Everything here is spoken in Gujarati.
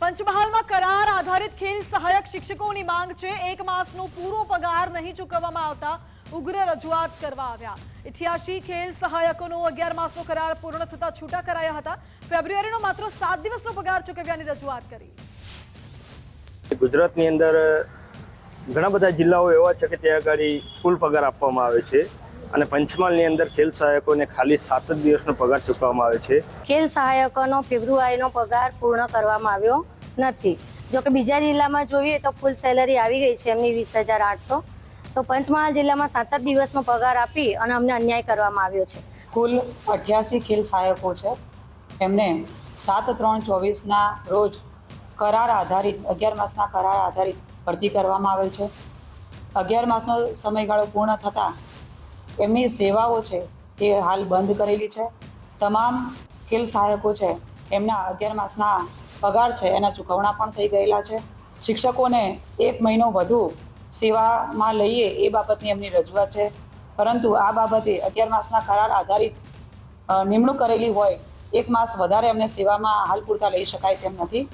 પંચમહાલમાં કરાર આધારિત ખેલ સહાયક શિક્ષકોની માંગ છે. એક માસનો પૂરો પગાર નહીં ચૂકવવામાં આવતા ઉગ્ર રજૂઆત કરવા આવ્યા. ઇઠ્યાસી ખેલ સહાયકોનો અગિયાર માસનો કરાર પૂર્ણ થતા છૂટા કરાયા હતા. ફેબ્રુઆરીનો માત્ર સાત દિવસનો પગાર ચૂકવ્યાની રજૂઆત કરી. ગુજરાતની અંદર ઘણા બધા જિલ્લાઓ એવા છે કે ત્યાં આગળ ફૂલ પગાર આપવામાં આવે છે. અને પંચમહાલની અંદર ખેલ સહાયકોને ખાલી સાત જ દિવસનો પગાર ચૂકવવામાં આવે છે. ખેલ સહાયકોનો ફેબ્રુઆરીનો પગાર પૂર્ણ કરવામાં આવ્યો નથી. જો કે બીજા જિલ્લામાં જોઈએ તો ફૂલ સેલરી આવી ગઈ છે એમની વીસ હજાર આઠસો. તો પંચમહાલ જિલ્લામાં સાત જ દિવસનો પગાર આપી અને અમને અન્યાય કરવામાં આવ્યો છે. કુલ અઠ્યાસી ખેલ સહાયકો છે. એમને સાત ત્રણ ચોવીસના રોજ કરાર આધારિત અગિયાર માસના કરાર આધારિત ભરતી કરવામાં આવેલ છે. અગિયાર માસનો સમયગાળો પૂર્ણ થતાં એમની સેવાઓ છે એ હાલ બંધ કરેલી છે. તમામ ખેલ સહાયકો છે, એમના અગિયાર માસના પગાર છે, એના ચૂકવણા પણ થઈ ગયેલા છે. શિક્ષકોને એક મહિનો વધુ સેવામાં લઈએ એ બાબતની એમની રજૂઆત છે. પરંતુ આ બાબતે અગિયાર માસના કરાર આધારિત નિમણૂક કરેલી હોય, એક માસ વધારે એમને સેવામાં હાલ પૂરતા લઈ શકાય તેમ નથી.